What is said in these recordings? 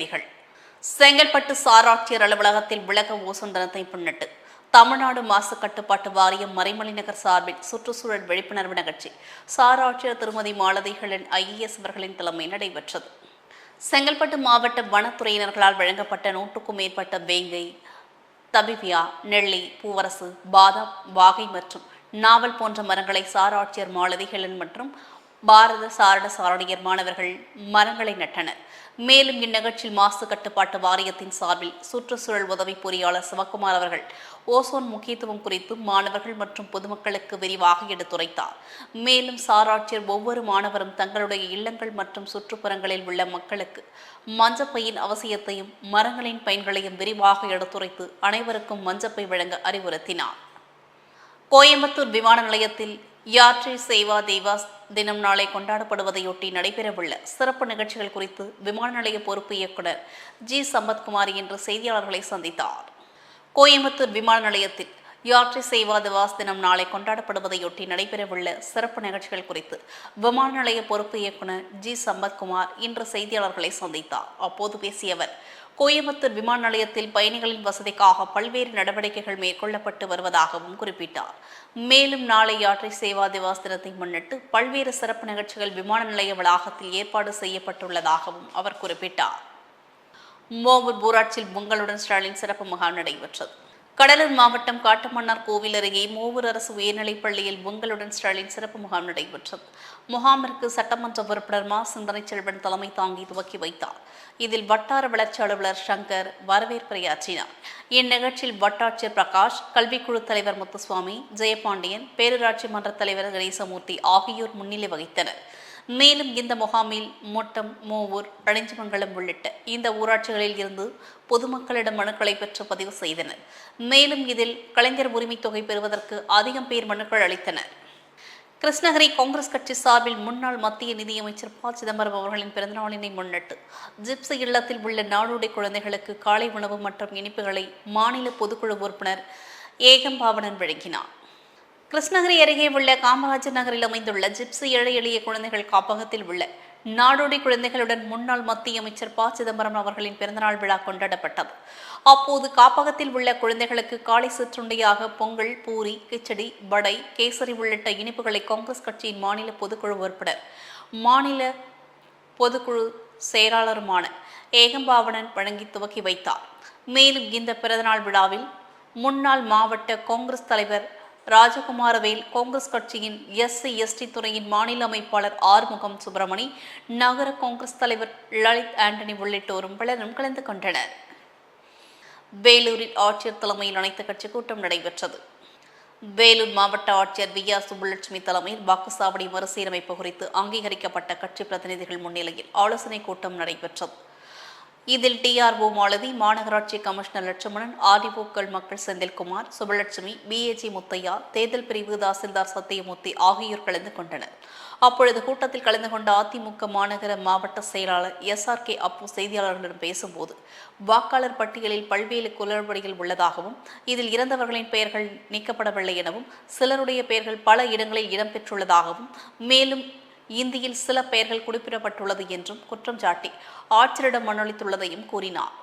செய்திகள். செங்கல்பட்டு சாராட்சியர் அலுவலகத்தில் விளக்க ஓசோன் தினத்தை முன்னிட்டு தமிழ்நாடு மாசு கட்டுப்பாட்டு வாரியம் மறைமலை நகர் சார்பில் சுற்றுச்சூழல் விழிப்புணர்வு நிகழ்ச்சி. சாராட்சியர் திருமதி மாலதிகளின் ஐஏஎஸ் அவர்களின் தலைமை நடைபெற்றது. செங்கல்பட்டு மாவட்ட வனத்துறையினர்களால் வழங்கப்பட்ட நூற்றுக்கும் மேற்பட்ட வேங்கை தபிபியா நெல்லி பூவரசு பாதாம் வாகை மற்றும் நாவல் போன்ற மரங்களை சாராட்சியர் மாலதிகளன் மற்றும் பாரத சாரண சாரணியர் மாணவர்கள் மரங்களை நட்டனர். மேலும் இந்நிகழ்ச்சியில் மாசு கட்டுப்பாட்டு வாரியத்தின் சார்பில் சுற்றுச்சூழல் உதவி பொறியாளர் சிவக்குமார் அவர்கள் ஓசோன் முக்கியத்துவம் குறித்து மாணவர்கள் மற்றும் பொதுமக்களுக்கு விரிவாக எடுத்துரைத்தார். மேலும் சாராட்சியர் ஒவ்வொரு மாணவரும் தங்களுடைய இல்லங்கள் மற்றும் சுற்றுப்புறங்களில் உள்ள மக்களுக்கு மஞ்சப்பையின் அவசியத்தையும் மரங்களின் பயன்களையும் விரிவாக எடுத்துரைத்து அனைவருக்கும் மஞ்சப்பை வழங்க அறிவுறுத்தினார். கோயம்புத்தூர் விமான நிலையத்தில் யாத்ரி சேவா தேவாஸ் தினம் நாளை கொண்டாடப்படுவதையொட்டி நடைபெறவுள்ள சிறப்பு நிகழ்ச்சிகள் குறித்து விமான நிலைய பொறுப்பு இயக்குனர் ஜி. சம்பத்குமார் இன்று செய்தியாளர்களை சந்தித்தார். கோயம்புத்தூர் விமான நிலையத்தில் யாத்ரி சேவா திவாஸ் தினம் நாளை கொண்டாடப்படுவதையொட்டி நடைபெறவுள்ள சிறப்பு நிகழ்ச்சிகள் குறித்து விமான நிலைய பொறுப்பு இயக்குனர் ஜி. சம்பத்குமார் இன்று செய்தியாளர்களை சந்தித்தார். அப்போது பேசிய அவர் கோயம்புத்தூர் விமான நிலையத்தில் பயணிகளின் வசதிக்காக பல்வேறு நடவடிக்கைகள் மேற்கொள்ளப்பட்டு வருவதாகவும் குறிப்பிட்டார். மேலும் நாளை யாத்திரை சேவா திவாஸ் தினத்தை முன்னிட்டு பல்வேறு சிறப்பு நிகழ்ச்சிகள் விமான நிலைய வளாகத்தில் ஏற்பாடு செய்யப்பட்டுள்ளதாகவும் அவர் குறிப்பிட்டார். மோவூர் ஊராட்சியில் பொங்கலுடன் ஸ்டாலின் சிறப்பு முகாம் நடைபெற்றது. கடலூர் மாவட்டம் காட்டுமன்னார் கோவில் அருகே மூவூர் அரசு உயர்நிலைப் பள்ளியில் பொங்கலுடன் ஸ்டாலின் சிறப்பு முகாம் நடைபெற்றது. முகாமிற்கு சட்டமன்ற உறுப்பினர் மா. சிந்தனை செல்வன் தலைமை தாங்கி துவக்கி வைத்தார். இதில் வட்டார வளர்ச்சி அலுவலர் சங்கர் வரவேற்புரையாற்றினார். இந்நிகழ்ச்சியில் வட்டாட்சியர் பிரகாஷ் கல்விக்குழு தலைவர் முத்துசுவாமி ஜெயபாண்டியன் பேரூராட்சி மன்ற தலைவர் கணேசமூர்த்தி ஆகியோர் முன்னிலை வகித்தனர். மேலும் இந்த முகாமில் மொட்டம் மூவூர் அடைஞ்சமங்கலம் உள்ளிட்ட இந்த ஊராட்சிகளில் இருந்து பொதுமக்களிடம் மனுக்களை பெற்று பதிவு செய்தனர். மேலும் இதில் கலைஞர் உரிமைத் தொகை பெறுவதற்கு அதிகம் பேர் மனுக்கள் அளித்தனர். கிருஷ்ணகிரி காங்கிரஸ் கட்சி சார்பில் முன்னாள் மத்திய நிதியமைச்சர் ப. சிதம்பரம் அவர்களின் பிறந்தநாளினை முன்னிட்டு ஜிப்சி இல்லத்தில் உள்ள நாடோடி குழந்தைகளுக்கு காலை உணவு மற்றும் இனிப்புகளை மாநில பொதுக்குழு உறுப்பினர் ஏகம்பாவனன் வழங்கினார். கிருஷ்ணகிரி அருகே உள்ள காமராஜர் நகரில் அமைந்துள்ள ஜிப்சி ஏழை எளிய குழந்தைகள் காப்பகத்தில் உள்ள நாடோடி குழந்தைகளுடன் முன்னாள் மத்திய அமைச்சர் ப. சிதம்பரம் அவர்களின் பிறந்தநாள் விழா கொண்டாடப்பட்டது. அப்போது காப்பகத்தில் உள்ள குழந்தைகளுக்கு காலை சிற்றுண்டியாக பொங்கல் பூரி கிச்சடி வடை கேசரி உள்ளிட்ட இனிப்புகளை காங்கிரஸ் கட்சியின் மாநில பொதுக்குழு உறுப்பினர் மாநில பொதுக்குழு செயலாளருமான ஏகம்பாவனன் வழங்கி துவக்கி வைத்தார். மேலும் இந்த பிறந்தநாள் விழாவில் முன்னாள் மாவட்ட காங்கிரஸ் தலைவர் ராஜகுமாரவேல் காங்கிரஸ் கட்சியின் எஸ்சி எஸ்டி துறையின் மாநில அமைப்பாளர் ஆறுமுகம் சுப்பிரமணி நகர காங்கிரஸ் தலைவர் லலித் ஆண்டனி உள்ளிட்டோரும் பலரும் கலந்து கொண்டனர். வேலூரில் ஆட்சியர் தலைமையில் அனைத்து கட்சி கூட்டம் நடைபெற்றது. வேலூர் மாவட்ட ஆட்சியர் வி ஆர் சுப்புலட்சுமி தலைமையில் வாக்குச்சாவடி மறுசீரமைப்பு குறித்து அங்கீகரிக்கப்பட்ட கட்சி பிரதிநிதிகள் முன்னிலையில் ஆலோசனைக் கூட்டம் நடைபெற்றது. இதில் டிஆர்ஓ மாலதி மாநகராட்சி கமிஷனர் லட்சுமணன் ஆர்டிஓக்கள் மக்கள் செந்தில்குமார் சுபலட்சுமி பிஏஜி முத்தையா தேர்தல் பிரிவு தாசில்தார் சத்தியமூர்த்தி ஆகியோர் கலந்து கொண்டனர். அப்பொழுது கூட்டத்தில் கலந்து கொண்ட அதிமுக மாநகர மாவட்ட செயலாளர் எஸ் ஆர் கே அப்பு செய்தியாளர்களிடம் பேசும்போது வாக்காளர் பட்டியலில் பல்வேறு குளறுபடிகள் உள்ளதாகவும் இதில் இறந்தவர்களின் பெயர்கள் நீக்கப்படவில்லை எனவும் சிலருடைய பெயர்கள் பல இடங்களில் இடம்பெற்றுள்ளதாகவும் மேலும் இந்தியில் சில பெயர்கள் குறிப்பிடப்பட்டுள்ளது என்றும் குற்றம் சாட்டி ஆட்சியரிடம் மனளித்துள்ளதையும் கூறினார்.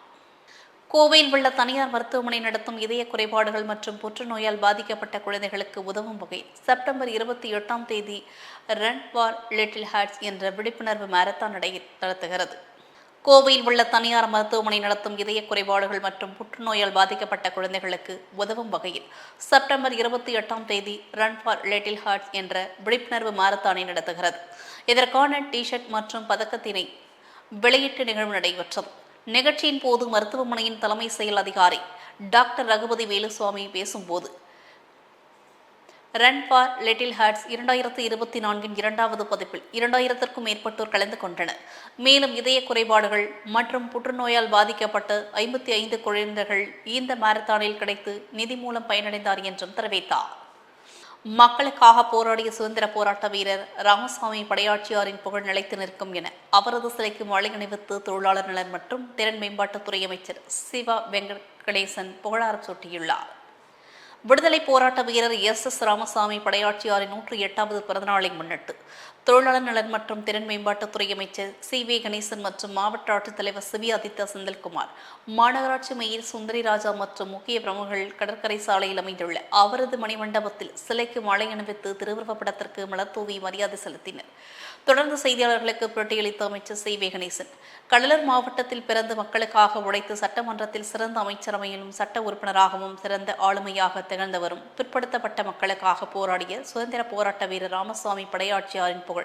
கோவையில் உள்ள தனியார் மருத்துவமனை நடத்தும் இதய குறைபாடுகள் மற்றும் புற்றுநோயால் பாதிக்கப்பட்ட குழந்தைகளுக்கு உதவும் வகையில் செப்டம்பர் இருபத்தி எட்டாம் தேதி ரன் ஃபார் லிட்டில் ஹார்ட்ஸ் என்ற விழிப்புணர்வு மாரத்தான் நடை நடத்துகிறது. கோவையில் உள்ள தனியார் மருத்துவமனை நடத்தும் இதய குறைபாடுகள் மற்றும் புற்றுநோயால் பாதிக்கப்பட்ட குழந்தைகளுக்கு உதவும் வகையில் செப்டம்பர் இருபத்தி எட்டாம் தேதி ரன் ஃபார் லிட்டில் ஹார்ட்ஸ் என்ற விழிப்புணர்வு மாரத்தானை நடத்துகிறது. இதற்கான டிஷர்ட் மற்றும் பதக்கத்தினை வெளியீட்டு நிகழ்வு நடைபெற்றது. நிகழ்ச்சியின் போது மருத்துவமனையின் தலைமை செயல் அதிகாரி டாக்டர் ரகுபதி வேலுசுவாமி பேசும்போது ரன் ஃபார் லிட்டில் ஹார்ட்ஸ் இரண்டாயிரத்து இருபத்தி நான்கின் இரண்டாவது பதிப்பில் இரண்டாயிரத்திற்கும் மேற்பட்டோர் கலந்து கொண்டனர். மேலும் இதய குறைபாடுகள் மற்றும் புற்றுநோயால் பாதிக்கப்பட்ட ஐம்பத்தி ஐந்து குழந்தைகள் இந்த மாரத்தானில் கிடைத்து நிதி மூலம் பயனடைந்தார் என்றும் தெரிவித்தார். மக்களுக்காக போராடிய சுதந்திர போராட்ட வீரர் ராமசாமி படையாட்சியாரின் புகழ் நிலைத்து நிற்கும் என அவரது சிலைக்கு மாலை அணிவித்து தொழிலாளர் நலன் மற்றும் திறன் மேம்பாட்டுத்துறை அமைச்சர் சிவா வெங்கட் கணேசன் புகழாரம் சூட்டியுள்ளார். விடுதலை போராட்ட வீரர் எஸ் எஸ் ராமசாமி படையாட்சியாரின் நூற்றி எட்டாவது பிறந்தநாளை முன்னிட்டு தொழிலாளர் நலன் மற்றும் திறன் மேம்பாட்டுத்துறை அமைச்சர் சி வி கணேசன் மற்றும் மாவட்ட ஆட்சித்தலைவர் சிவி ஆதித்யா செந்தில்குமார் மாநகராட்சி மேயர் சுந்தரி ராஜா மற்றும் முக்கிய பிரமுகர்கள் கடற்கரை சாலையில் அமைந்துள்ள அவரது மணிமண்டபத்தில் சிலைக்கு மாலை அணிவித்து திருவுருவப் படத்திற்கு மலர் தூவி மரியாதை செலுத்தினர். தொடர்ந்து செய்தியாளர்களுக்கு பேட்டியளித்த அமைச்சர் சி வி கணேசன் கடலூர் மாவட்டத்தில் பிறந்து மக்களுக்காக உழைத்து சட்டமன்றத்தில் சிறந்த அமைச்சரவையிலும் சட்ட உறுப்பினராகவும் சிறந்த ஆளுமையாக திகழ்ந்தவரும் பிற்படுத்தப்பட்ட மக்களுக்காக போராடிய சுதந்திர போராட்ட வீரர் ராமசாமி படையாட்சியாரின் புகழ்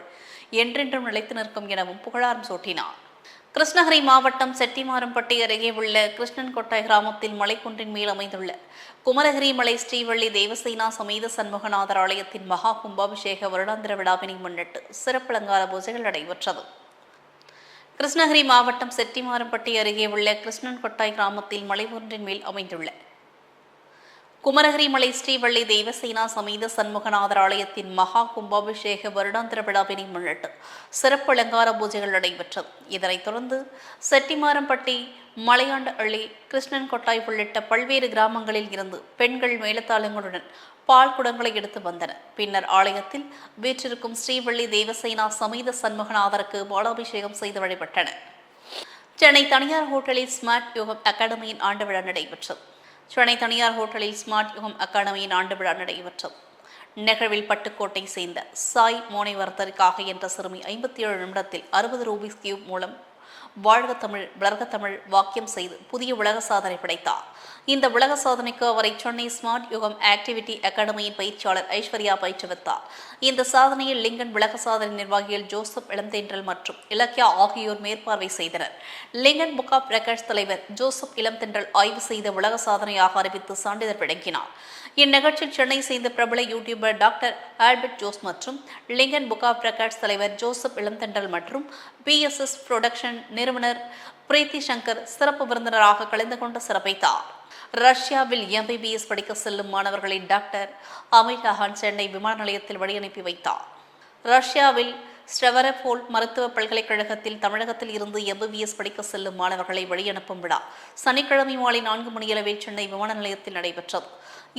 என்றென்றும் நிலைத்து நிற்கும் எனவும் புகழாரம் சூட்டினார். கிருஷ்ணகிரி மாவட்டம் செட்டிமாரம்பட்டி அருகே உள்ள கிருஷ்ணன்கொட்டை கிராமத்தில் மலைக்குன்றின் மேல் அமைந்துள்ள குமரகிரி மலை ஸ்ரீவள்ளி தேவசேனா சமேத சண்முகநாதர் ஆலயத்தின் மகா கும்பாபிஷேக வருடாந்திர விழாவினை முன்னிட்டு சிறப்பு அலங்கார பூஜைகள் நடைபெற்றது. கிருஷ்ணகிரி மாவட்டம் செட்டிமாரம்பட்டி அருகே உள்ள கிருஷ்ணன்கொட்டாய் கிராமத்தில் மலை ஒன்றின் மேல் அமைந்துள்ள குமரகிரி மலை ஸ்ரீவள்ளி தேவசேனா சமேத சண்முகநாதர் ஆலயத்தின் மகா கும்பாபிஷேக வருடாந்திர விழாவினை முன்னிட்டு சிறப்பு அலங்கார பூஜைகள் நடைபெற்றது. இதனைத் தொடர்ந்து செட்டிமாரம்பட்டி மலையாண்ட அள்ளி கிருஷ்ணன் கொட்டாய் உள்ளிட்ட பல்வேறு கிராமங்களில் இருந்து பெண்கள் மேலத்தாளங்களுடன் பால் குடங்களை எடுத்து வந்தனர். பின்னர் ஆலயத்தில் வீற்றிருக்கும் ஸ்ரீவள்ளி தேவசேனா சமேத சண்முகநாதருக்கு பாலாபிஷேகம் செய்து வழிபட்டனர். சென்னை தனியார் ஹோட்டலில் ஸ்மார்ட் யோகம் அகாடமியின் ஆண்டு விழா நடைபெற்றது. சென்னை தனியார் ஹோட்டலில் ஸ்மார்ட் யுகம் அகாடமியின் ஆண்டு விழா நடைபெற்றது. நிகழ்வில் பட்டுக்கோட்டை சேர்ந்த சாய் மோனைவர்த்தருக்காக என்ற சிறுமி ஐம்பத்தி ஏழு நிமிடத்தில் அறுபது ரூபீஸ் கியூப் மூலம் வாழ்க தமிழ் வளர்க தமிழ் வாக்கியம் செய்து புதிய உலக சாதனை படைத்தார். இந்த உலக சாதனைக்கு அவரை சென்னை ஸ்மார்ட் யுகம் ஆக்டிவிட்டி அகாடமியின் பயிற்சியாளர் ஐஸ்வர்யா பயிற்றுவித்தார். இந்த சாதனையில் லிங்கன் உலக சாதனை நிர்வாகிகள் ஜோசப் இளந்தேன்றல் மற்றும் இலக்கியா ஆகியோர் மேற்பார்வை செய்தனர். லிங்கன் புக் ஆப் ரெக்கார்ட்ஸ் தலைவர் ஜோசப் இளந்தென்றல் ஆய்வு செய்த உலக சாதனையாக அறிவித்து சான்றிதழ் வழங்கினார். இந்நிகழ்ச்சியில் சென்னை சேர்ந்த பிரபல யூடியூபர் டாக்டர் ஆல்பர்ட் ஜோஸ் மற்றும் லிங்கன் புக் ஆஃப் ரெக்கார்ட்ஸ் தலைவர் ஜோசப் இளந்தென்றல் மற்றும் பிஎஸ்எஸ் புரொடக்ஷன் நிறுவனர் பிரீத்தி சங்கர் சிறப்பு விருந்தினராக கலந்து கொண்டு சிறப்பித்தார். ரஷ்யாவில் எம்பிபிஎஸ் படிக்க செல்லும் மாணவர்களை டாக்டர் அமித் அஹான் சென்னை விமான நிலையத்தில் வழியனுப்பி வைத்தார். ரஷ்யாவில் ஸ்டெவரபோல் மருத்துவ பல்கலைக்கழகத்தில் தமிழகத்தில் இருந்து எம்பிபிஎஸ் படிக்க செல்லும் மாணவர்களை வழியனுப்பும் விழா சனிக்கிழமை மாலை நான்கு மணியளவில் சென்னை விமான நிலையத்தில் நடைபெற்றது.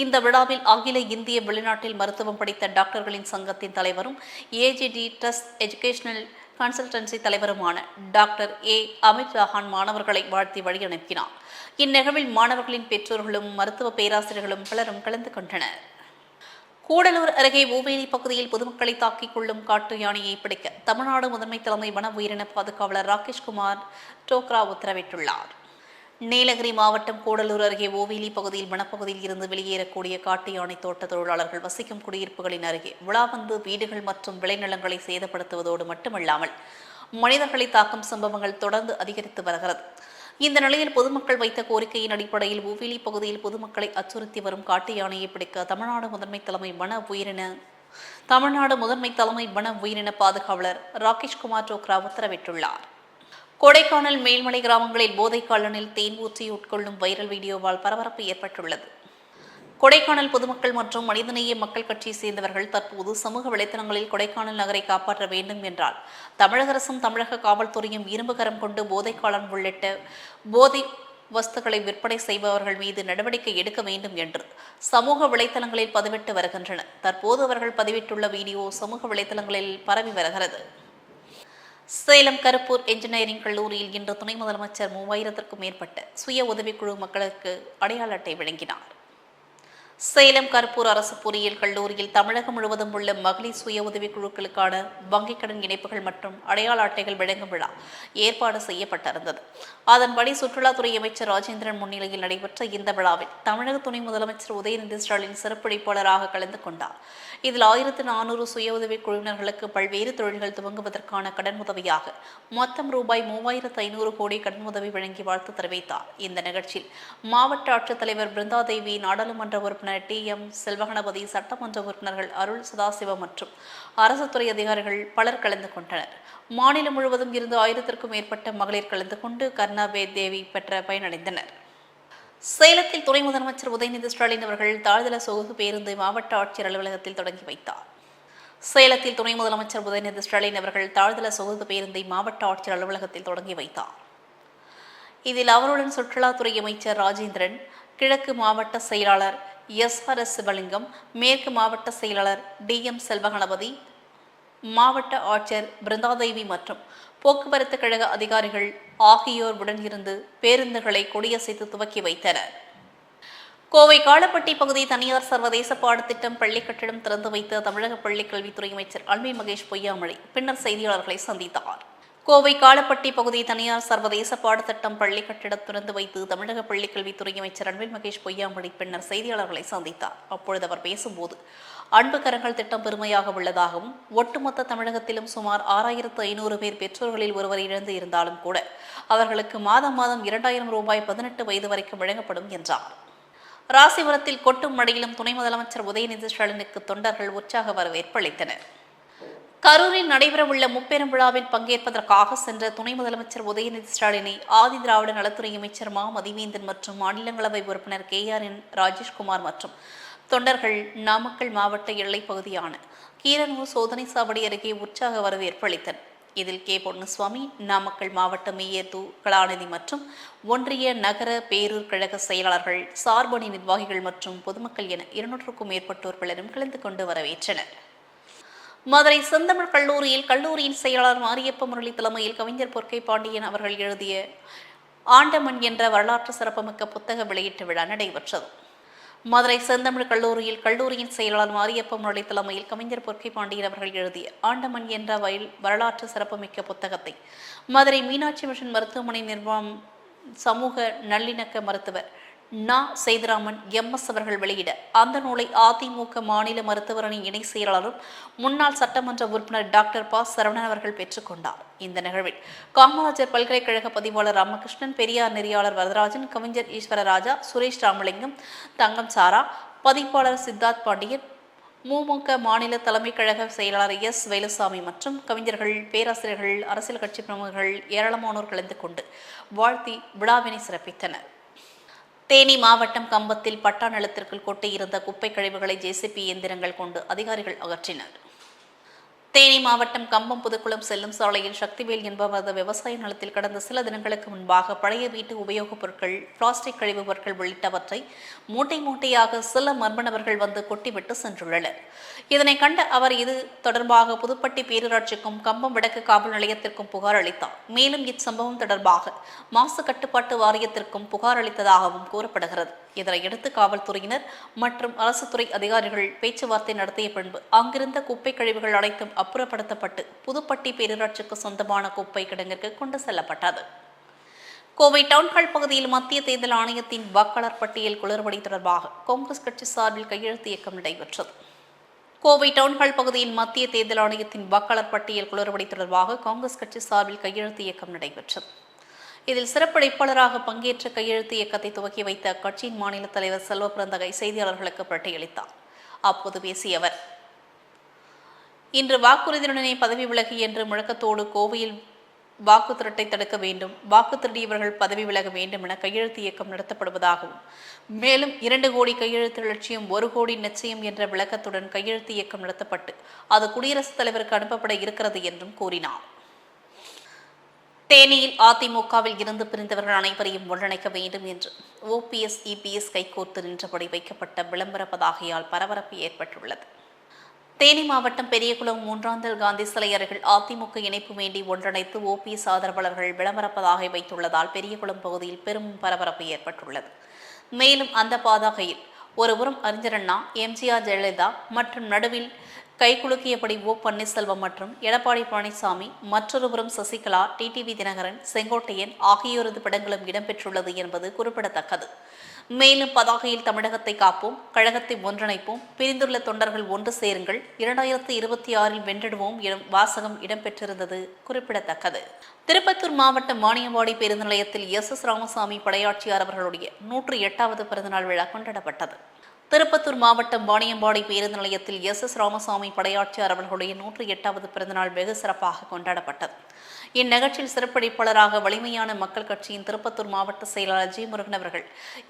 இந்த விழாவில் அகில இந்திய வெளிநாட்டில் மருத்துவம் படித்த டாக்டர்களின் சங்கத்தின் தலைவரும் ஏஜிடி ட்ரஸ்ட் எஜுகேஷனல் கன்சல்டன்சி தலைவருமான டாக்டர் ஏ. அமித் ரஹான் மாணவர்களை வாழ்த்தி வழியனுப்பினார். இந்நிகழ்வில் மாணவர்களின் பெற்றோர்களும் மருத்துவ பேராசிரியர்களும் பலரும் கலந்து கொண்டனர். கூடலூர் அருகே ஓவேலி பகுதியில் பொதுமக்களை தாக்கிக் கொள்ளும் காட்டு யானையை பிடிக்க தமிழ்நாடு முதன்மை தலைமை வன உயிரின பாதுகாவலர் ராகேஷ்குமார் டோக்ரா உத்தரவிட்டுள்ளார். நீலகிரி மாவட்டம் கூடலூர் அருகே ஓவேலி பகுதியில் வனப்பகுதியில் இருந்து வெளியேறக்கூடிய காட்டு யானை தோட்ட தொழிலாளர்கள் வசிக்கும் குடியிருப்புகளின் அருகே விழா வந்து வீடுகள் மற்றும் விளைநிலங்களை சேதப்படுத்துவதோடு மட்டுமல்லாமல் மனிதர்களை தாக்கும் சம்பவங்கள் தொடர்ந்து அதிகரித்து வருகிறது. இந்த நிலையில் பொதுமக்கள் வைத்த கோரிக்கையின் அடிப்படையில் ஓவேலி பகுதியில் பொதுமக்களை அச்சுறுத்தி வரும் காட்டு யானையை பிடிக்க தமிழ்நாடு முதன்மை தலைமை வன உயிரின தமிழ்நாடு முதன்மை தலைமை வன உயிரின பாதுகாவலர் ராகேஷ்குமார் டோக்ரா உத்தரவிட்டுள்ளார். கொடைக்கானல் மேல்மலை கிராமங்களில் போதைக்காலனில் தேன் ஊற்றி உட்கொள்ளும் வைரல் வீடியோவால் பரபரப்பு ஏற்பட்டுள்ளது. கொடைக்கானல் பொதுமக்கள் மற்றும் மனிதநேய மக்கள் கட்சியை சேர்ந்தவர்கள் தற்போது சமூக வலைத்தளங்களில் கொடைக்கானல் நகரை காப்பாற்ற வேண்டும் என்றால் தமிழக அரசும் தமிழக காவல்துறையும் இரும்புகரம் கொண்டு போதைக்காலன் உள்ளிட்ட போதை வஸ்துக்களை விற்பனை செய்பவர்கள் மீது நடவடிக்கை எடுக்க வேண்டும் என்று சமூக வலைத்தளங்களில் பதிவிட்டு வருகின்றனர். தற்போது அவர்கள் பதிவிட்டுள்ள வீடியோ சமூக வலைத்தளங்களில் பரவி வருகிறது. சேலம் கருப்பூர் என்ஜினியரிங் கல்லூரியில் இன்று துணை முதலமைச்சர் மூவாயிரத்திற்கும் மேற்பட்ட சுய உதவிக்குழு மக்களுக்கு அடையாள அட்டை வழங்கினார். சேலம் கருப்பூர் அரசு பொறியியல் கல்லூரியில் தமிழகம் முழுவதும் உள்ள மகளிர் சுய உதவிக்குழுக்களுக்கான வங்கிக் கடன் இணைப்புகள் மற்றும் அடையாள அட்டைகள் வழங்கும் விழா ஏற்பாடு செய்யப்பட்டிருந்தது. அதன்படி சுற்றுலாத்துறை அமைச்சர் ராஜேந்திரன் முன்னிலையில் நடைபெற்ற இந்த விழாவில் தமிழக துணை முதலமைச்சர் உதயநிதி ஸ்டாலின் சிறப்பளிப்பாளராக கலந்து கொண்டார். இதில் ஆயிரத்து நானூறு சுய உதவி குழுவினர்களுக்கு பல்வேறு தொழில்கள் துவங்குவதற்கான கடன் உதவியாக மொத்தம் ரூபாய் மூவாயிரத்து ஐநூறு கோடி கடன் உதவி வழங்கி வாழ்த்து தெரிவித்தார். இந்த நிகழ்ச்சியில் மாவட்ட ஆட்சித்தலைவர் பிருந்தாதேவி நாடாளுமன்ற உறுப்பினர் டி எம் செல்வகணபதி சட்டமன்ற உறுப்பினர்கள் அருள் சதாசிவம் மற்றும் அரசு துறை அதிகாரிகள் பலர் கலந்து கொண்டனர். மாநிலம் முழுவதும் இருந்து ஆயிரத்திற்கும் மேற்பட்ட மகளிர் கலந்து கொண்டு கர்ணாபே தேவி பெற்ற பயனடைந்தனர். சேலத்தில் துணை முதலமைச்சர் உதயநிதி ஸ்டாலின் அவர்கள் தாழ்தள சொகுசு பேருந்தை மாவட்ட ஆட்சியர் அலுவலகத்தில் தொடங்கி வைத்தார். சேலத்தில் துணை முதலமைச்சர் உதயநிதி ஸ்டாலின் அவர்கள் தாழ்தள சொகுசு பேருந்தை மாவட்ட ஆட்சியர் அலுவலகத்தில் தொடங்கி வைத்தார். இதில் அவருடன் சுற்றுலாத்துறை அமைச்சர் ராஜேந்திரன் கிழக்கு மாவட்ட செயலாளர் எஸ் ஆர் எஸ் சிவலிங்கம் மேற்கு மாவட்ட செயலாளர் டி எம் செல்வகணபதி மாவட்ட ஆட்சியர் பிருந்தாதேவி மற்றும் போக்குவரத்து கழக அதிகாரிகள் ஆகியோர் உடன் இருந்து பேருந்துகளை கொடியசைத்து துவக்கி வைத்தனர். கோவை காலப்பட்டி பகுதி தனியார் சர்வதேச பாடத்திட்டம் பள்ளி கட்டிடம் திறந்து வைத்த தமிழக பள்ளிக் கல்வித்துறை அமைச்சர் அன்பில் மகேஷ் பொய்யாமொழி பின்னர் செய்தியாளர்களை சந்தித்தார். கோவை காலப்பட்டி பகுதி தனியார் சர்வதேச பாடத்திட்டம் பள்ளி கட்டிடம் திறந்து வைத்து தமிழக பள்ளிக் கல்வித்துறை அமைச்சர் அன்பில் மகேஷ் பொய்யாமொழி பின்னர் செய்தியாளர்களை சந்தித்தார். அப்பொழுது அவர் பேசும்போது அன்பு கரங்கள் திட்டம் பெருமையாக உள்ளதாகவும் ஒட்டுமொத்த தமிழகத்திலும் சுமார் ஆறாயிரத்து ஐநூறு பேர் பெற்றோர்களில் ஒருவர் இழந்து இருந்தாலும் கூட அவர்களுக்கு மாதம் மாதம் இரண்டாயிரம் ரூபாய் பதினெட்டு வயது வரைக்கும் வழங்கப்படும் என்றார். ராசிபுரத்தில் கொட்டும் மழையிலும் துணை முதலமைச்சர் உதயநிதி ஸ்டாலினுக்கு தொண்டர்கள் உற்சாக வரவேற்பு அளித்தனர். கரூரில் நடைபெறவுள்ள முப்பெரும் விழாவில் பங்கேற்பதற்காக சென்ற துணை முதலமைச்சர் உதயநிதி ஸ்டாலினை ஆதி திராவிட நலத்துறை அமைச்சர் மா. மதிவேந்தன் மற்றும் மாநிலங்களவை உறுப்பினர் கே. ஆர். என். ராஜேஷ்குமார் மற்றும் தொண்டர்கள் நாமக்கல் மாவட்ட எல்லைப் பகுதியான கீரனூர் சோதனை சாவடி அருகே உற்சாக வரவேற்பு அளித்தனர். இதில் கே. பொன்னுசுவாமி நாமக்கல் மாவட்ட மேயர் து கலாநிதி மற்றும் ஒன்றிய நகர பேரூர் கழக செயலாளர்கள் சார்பணி நிர்வாகிகள் மற்றும் பொதுமக்கள் என இருநூற்றுக்கும் மேற்பட்டோர் பலரும் கலந்து கொண்டு வரவேற்றனர். மதுரை செந்தமிழ் கல்லூரியில் கல்லூரியின் செயலாளர் மாரியப்ப முரளி தலைமையில் கவிஞர் பொற்கை பாண்டியன் அவர்கள் எழுதிய ஆண்டமன் என்ற வரலாற்று சிறப்புமிக்க புத்தக வெளியீட்டு விழா நடைபெற்றது. மதுரை செந்தமிழ் கல்லூரியில் கல்லூரியின் செயலாளர் மாரியப்ப முரளி தலைமையில் கவிஞர் பொற்கை பாண்டியன் அவர்கள் எழுதிய ஆண்டமன் என்ற வயல் வரலாற்று சிறப்புமிக்க புத்தகத்தை மதுரை மீனாட்சி மிஷன் மருத்துவமனை நிர்வாகம் சமூக நல்லிணக்க மருத்துவர் நா. சேதுராமன் எம். எஸ். அவர்கள் வெளியிட அந்த நூலை அதிமுக மாநில மருத்துவரணி இணை செயலாளரும் முன்னாள் சட்டமன்ற உறுப்பினர் டாக்டர் ப. சரவணன் அவர்கள் பெற்றுக்கொண்டார் இந்த நிகழ்வில் காமராஜர் பல்கலைக்கழக பதிவாளர் ராமகிருஷ்ணன் பெரியார் நெறியாளர் வரதராஜன் கவிஞர் ஈஸ்வரராஜா சுரேஷ் ராமலிங்கம் தங்கம் சாரா பதிப்பாளர் சித்தார்த் பாண்டியன் முமுக மாநில தலைமை கழக செயலாளர் எஸ். வேலுசாமி மற்றும் கவிஞர்கள் பேராசிரியர்கள் அரசியல் கட்சி பிரமுகர்கள் ஏராளமானோர் கலந்து கொண்டு வாழ்த்தி விழாவினை சிறப்பித்தனர். தேனி மாவட்டம் கம்பத்தில் பட்டா நிலத்திற்குள் கொட்டியிருந்த குப்பை கழிவுகளை ஜேசிபி இயந்திரங்கள் கொண்டு அதிகாரிகள் அகற்றினர். தேனி மாவட்டம் கம்பம் புதுக்குளம் செல்லும் சாலையில் சக்திவேல் என்பவரது விவசாய நிலத்தில் கடந்த சில தினங்களுக்கு முன்பாக பழைய வீட்டு உபயோகப் பொருட்கள் பிளாஸ்டிக் கழிவுப் பொருட்கள் உள்ளிட்டவற்றை மூட்டை மூட்டையாக சில மர்ம நபர்கள் வந்து கொட்டிவிட்டு சென்றுள்ளனர். இதனை கண்ட அவர் இது தொடர்பாக புதுப்பட்டி பேரூராட்சிக்கும் கம்பம் வடக்கு காவல் நிலையத்திற்கும் புகார் அளித்தார். மேலும் இச்சம்பவம் தொடர்பாக மாசு கட்டுப்பாட்டு வாரியத்திற்கும் புகார் அளித்ததாகவும் கூறப்படுகிறது. இதனையடுத்து காவல்துறையினர் மற்றும் அரசு துறை அதிகாரிகள் பேச்சுவார்த்தை நடத்திய பின்பு அங்கிருந்த குப்பை கழிவுகள் அனைத்தும் அப்புறப்படுத்தப்பட்டு புதுப்பட்டி பேரூராட்சிக்கு சொந்தமான குப்பை கிடங்கிற்கு கொண்டு செல்லப்பட்டது. கோவை டவுன்ஹால் பகுதியில் மத்திய தேர்தல் ஆணையத்தின் வாக்காளர் பட்டியல் குளறுபடி தொடர்பாக காங்கிரஸ் கட்சி சார்பில் கையெழுத்து இயக்கம் நடைபெற்றது. கோவை டவுன்ஹால் பகுதியின் மத்திய தேர்தல் ஆணையத்தின் வாக்காளர் பட்டியல் குளறுபடி தொடர்பாக காங்கிரஸ் கட்சி சார்பில் கையெழுத்து இயக்கம் நடைபெற்றது. இதில் சிறப்படைப்பாளராக பங்கேற்ற கையெழுத்து இயக்கத்தை துவக்கி வைத்த அக்கட்சியின் மாநில தலைவர் செல்வ பிறந்தகை செய்தியாளர்களுக்கு பட்டியலித்தார் அப்போது பேசிய அவர் இன்று வாக்குறுதியுடனே பதவி விலகி என்று முழக்கத்தோடு கோவையில் வாக்கு திருட்டை தடுக்க வேண்டும் வாக்கு திருடியவர்கள் பதவி விலக வேண்டும் என கையெழுத்து இயக்கம் நடத்தப்படுவதாகவும் மேலும் இரண்டு கோடி கையெழுத்து லட்சியம் ஒரு கோடி நிச்சயம் என்ற விளக்கத்துடன் கையெழுத்து இயக்கம் நடத்தப்பட்டு அது குடியரசுத் தலைவருக்கு அனுப்பப்பட இருக்கிறது என்றும் கூறினார். தேனியில் அதிமுகவில் இருந்து பிரிந்தவர்கள் அனைவரையும் ஒன்றிணைக்க வேண்டும் என்று ஓபிஎஸ் இபிஎஸ் கைகோர்த்து நின்றபடி வைக்கப்பட்ட விளம்பர பதாகையால் பரபரப்பு ஏற்பட்டுள்ளது. தேனி மாவட்டம் பெரியகுளம் மூன்றாந்தல் காந்தி சிலை அருகில் அதிமுக இணைப்பு வேண்டி ஒன்றிணைத்து ஓபிஎஸ் ஆதரவாளர்கள் விளம்பரப்பதாக வைத்துள்ளதால் பெரியகுளம் பகுதியில் பெரும் பரபரப்பு ஏற்பட்டுள்ளது. மேலும் அந்த பாதகையில் ஒருபுறம் அறிஞர் அண்ணா எம்ஜிஆர் ஜெயலலிதா மற்றும் நடுவில் கைகுலுக்கியபடி ஓ பன்னீர்செல்வம் மற்றும் எடப்பாடி பழனிசாமி மற்றொருபுறம் சசிகலா டிடிவி தினகரன் செங்கோட்டையன் ஆகியோரது படங்களும் இடம்பெற்றுள்ளது என்பது குறிப்பிடத்தக்கது. மேலும் பதாகையில் தமிழகத்தை காப்போம் கழகத்தை ஒன்றிணைப்போம் பிரிந்துள்ள தொண்டர்கள் ஒன்று சேருங்கள். இரண்டாயிரத்தி இருபத்தி ஆறில் வென்றிடுவோம் எனும் வாசகம் இடம்பெற்றிருந்தது குறிப்பிடத்தக்கது. திருப்பத்தூர் மாவட்டம் மானியவாடி பேருந்து நிலையத்தில் எஸ் எஸ் ராமசாமி படையாட்சியார் அவர்களுடைய நூற்று எட்டாவது பிறந்தநாள் விழா கொண்டாடப்பட்டது. திருப்பத்தூர் மாவட்டம் வாணியம்பாடி பேருந்து நிலையத்தில் எஸ் எஸ் ராமசாமி படையாட்சியார் அவர்களுடைய நூற்றி எட்டாவது பிறந்தநாள் வெகு சிறப்பாக கொண்டாடப்பட்டது. இந்நிகழ்ச்சியில் சிறப்பளிப்பாளராக வலிமையான மக்கள் கட்சியின் திருப்பத்தூர் மாவட்ட செயலாளர் ஜி முருகன் அவர்கள்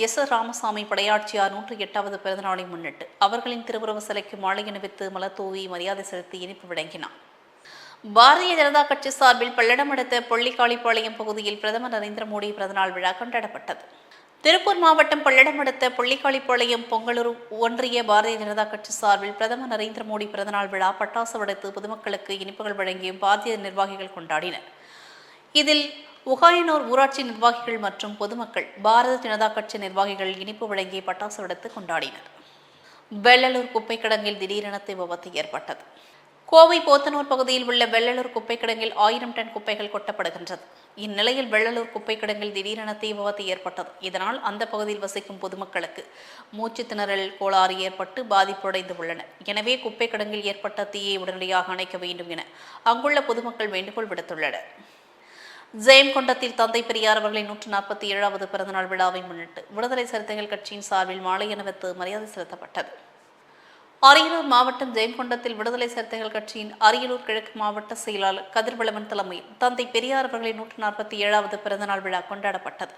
எஸ் எஸ் ராமசாமி படையாட்சியார் நூற்றி எட்டாவது பிறந்தநாளை முன்னிட்டு அவர்களின் திருவுருவ சிலைக்கு மாலை அணிவித்து மலத்தூவி மரியாதை செலுத்தி இனிப்பு வழங்கினார். பாரதிய ஜனதா கட்சி சார்பில் பல்லடம் அடுத்த பொள்ளிக்காளிப்பாளையம் பகுதியில் பிரதமர் நரேந்திர மோடி பிறந்தநாள் விழா கொண்டாடப்பட்டது. திருப்பூர் மாவட்டம் பல்லடம் அடுத்த புள்ளிக்காளிப்பாளையம் பொங்கலூர் ஒன்றிய பாரதிய ஜனதா கட்சி சார்பில் பிரதமர் நரேந்திர மோடி பிறந்தநாள் விழா பட்டாசு வெடித்து பொதுமக்களுக்கு இனிப்புகள் வழங்கியும் பாரதிய நிர்வாகிகள் கொண்டாடினர். இதில் உகாயனூர் ஊராட்சி நிர்வாகிகள் மற்றும் பொதுமக்கள் பாரதிய ஜனதா கட்சி நிர்வாகிகள் இனிப்பு வழங்கி பட்டாசு வெடித்து கொண்டாடினர். வெள்ளலூர் குப்பை கிடங்கில் திடீரென விபத்து ஏற்பட்டது. கோவை போத்தனூர் பகுதியில் உள்ள வெள்ளலூர் குப்பை கிடங்கில் ஆயிரம் டன் குப்பைகள் கொட்டப்படுகின்றது. இந்நிலையில் வெள்ளலூர் குப்பை கிடங்கில் திடீரென தீ விபத்து ஏற்பட்டது. இதனால் அந்த பகுதியில் வசிக்கும் பொதுமக்களுக்கு மூச்சு திணறல் கோளாறு ஏற்பட்டு பாதிப்படைந்து உள்ளனர். எனவே குப்பை கிடங்கில் ஏற்பட்ட தீயை உடனடியாக அணைக்க வேண்டும் என அங்குள்ள பொதுமக்கள் வேண்டுகோள் விடுத்துள்ளனர். ஜெயம்கொண்டத்தில் தந்தை பெரியார் அவர்களின் நூற்று நாற்பத்தி ஏழாவது பிறந்தநாள் விழாவை முன்னிட்டு விடுதலை சிறுத்தைகள் கட்சியின் சார்பில் மாலை அணிவித்து மரியாதை செலுத்தப்பட்டது. அரியலூர் மாவட்டம் ஜெயங்கொண்டத்தில் விடுதலை சிறுத்தைகள் கட்சியின் அரியலூர் கிழக்கு மாவட்ட செயலாளர் கதிர்வளவன் தலைமையில் தந்தை பெரியார் அவர்களின் நூற்று நாற்பத்தி ஏழாவது பிறந்தநாள் விழா கொண்டாடப்பட்டது.